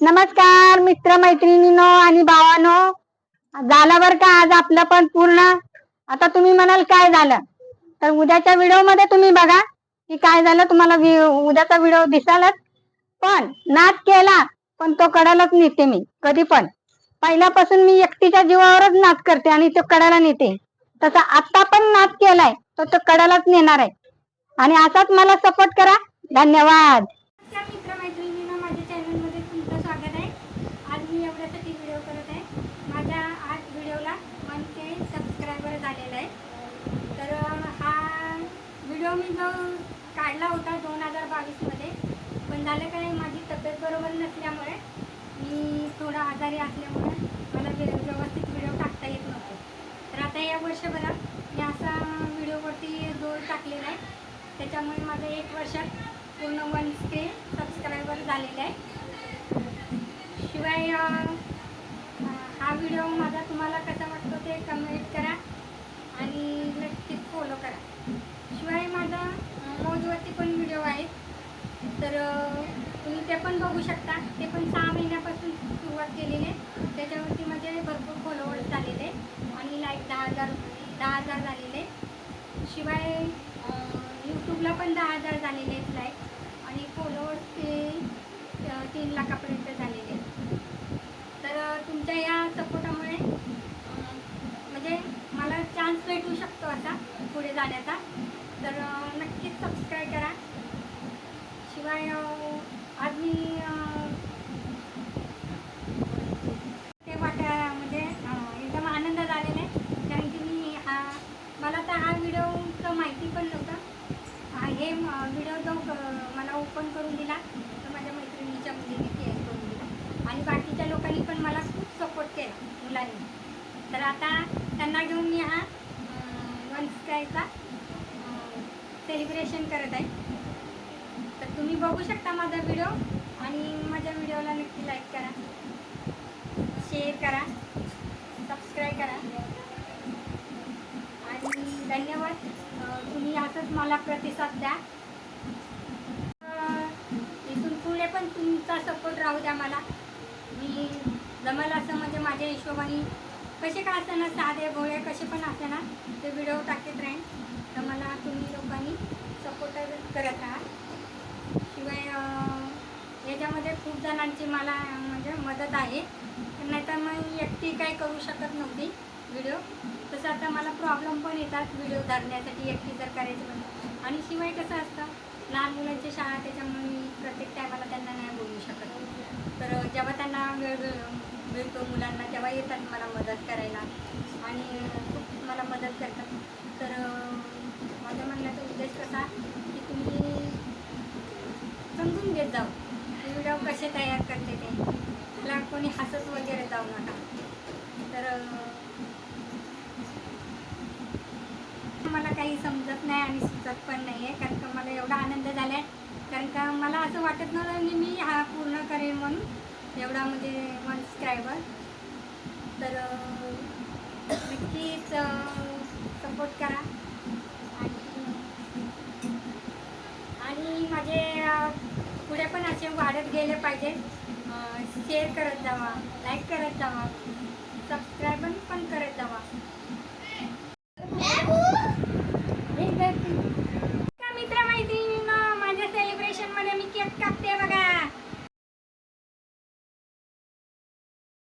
नमस्कार मित्र मैत्रिणीनो आणि भावानो. झालं बर का आज आपलं पण पूर्ण? आता तुम्ही म्हणाल काय झालं? तर उद्याच्या व्हिडिओमध्ये तुम्ही बघा की काय झालं. तुम्हाला उद्याचा व्हिडिओ दिसालच. पण नाच केला पण तो कडालाच नेते मी. कधी पण. पहिल्यापासून मी एकटीच्या जीवावरच नाच करते आणि तो कडाला नेते तसा आता पण नाच केलाय तर तो कडालाच नेणार आहे. आणि असाच मला सपोर्ट करा. धन्यवाद नमस्कार मित्रमैत्रिणींनो माझ्या चॅनलमध्ये तुमचं स्वागत आहे आज मी एवढ्यासाठी व्हिडिओ करत आहे माझ्या आज व्हिडिओला वन के सबस्क्रायबर झालेला आहे तर अं, हा व्हिडिओ मी जो काढला होता दोन हजार बावीसमध्ये पण झालं काय माझी तब्येत बरोबर नसल्यामुळे मी थोडा आजारी असल्यामुळे मला व्यवस्थित व्हिडिओ टाकता येत नव्हते. तर आता या वर्षभरात मी असा व्हिडिओवरती जोर टाकलेला आहे. त्याच्यामुळे माझं एक वर्षात पूर्ण वन स्टे सबस्क्रायबर झालेले आहे. शिवाय हा व्हिडिओ माझा तुम्हाला कसा वाटतो ते कमेंट करा. आणि नक्कीच फॉलो करा शिवाय माझा अं, मौजवरती पण व्हिडिओ आहेत तर अं, तुम्ही ते पण बघू शकता ते पण सहा महिन्यापासून सुरुवात केलेली आहे त्याच्यावरती माझे भरपूर फॉलोअर्स झालेले आणि लाईक दहा हजार दहा हजार झालेले शिवाय यूट्यूबला पण दहा हजार झालेले आहेत लाईक आणि फॉलोअर्स ते तीन लाखापर्यंत झालेले आहेत. तर तुमच्या या सपोर्टामुळे म्हणजे मला चान्स भेटू शकतो असा पुढे जाण्याचा. तर नक्कीच सबस्क्राईब करा. शिवाय आज मी अ, ते वाटा म्हणजे अ, एकदम आनंद झालेला आहे कारण की मी हा मला तर हा व्हिडिओचं माहिती पण नव्हता. हे व्हिडिओ जो मला ओपन करून दिला तर माझ्या मैत्रिणीच्या मुलीने क्रिएट करून दिला. आणि बाकीच्या लोकांनी पण मला खूप सपोर्ट केला मुलांनी. तर आता त्यांना घेऊन मी हा वन स्कायचा सेलिब्रेशन करत आहे. तर तुम्ही बघू शकता माझा व्हिडिओ आणि माझ्या व्हिडिओला नक्की लाईक करा शेअर करा सबस्क्राईब करा आणि धन्यवाद अ, तुम्ही असंच मला प्रतिसाद द्या. इथून पुढे पण तुमचा सपोर्ट राहू द्या मला. मी जमेल असं म्हणजे माझ्या हिशोबाने कसे काय ना साधे भोळे कसे पण ना ते व्हिडिओ टाकत राहीन तर मला तुम्ही लोकांनी सपोर्ट करत राहा. शिवाय याच्यामध्ये खूप जणांची मला म्हणजे मदत आहे. नाहीतर मग एकटी काही करू शकत नव्हती. व्हिडिओ तसं आता मला प्रॉब्लेम पण येतात व्हिडिओ धरण्यासाठी एकटी जर करायचं म्हणजे आणि शिवाय कसं असतं लहान मुलांची शाळा त्याच्यामुळे मी प्रत्येक टायमाला त्यांना नाही बोलू शकत. तर जेव्हा त्यांना वेळ मिळतो मुलांना तेव्हा येतात मला मदत करायला. आणि खूप मला मदत करतात. तर माझ्या म्हणण्याचा उद्देश कसा की तुम्ही समजून घेत जाऊ. व्हिडिओ कसे तयार करते कोणी हसत वगैरे जाऊ नका. तर मला काही समजत नाही आणि सुचत पण नाही आहे कारण का मला एवढा आनंद झाला आहे कारण का मला असं वाटत नव्हतं की मी हा पूर्ण करेन म्हणून एवढा म्हणजे वन सबस्क्रायबर तर नक्कीच सपोर्ट करा. आणि माझे पुढे पण असे वाढत गेले पाहिजे. शेअर करत जावा लाईक करत जावा सबस्क्राईब पण करत जावा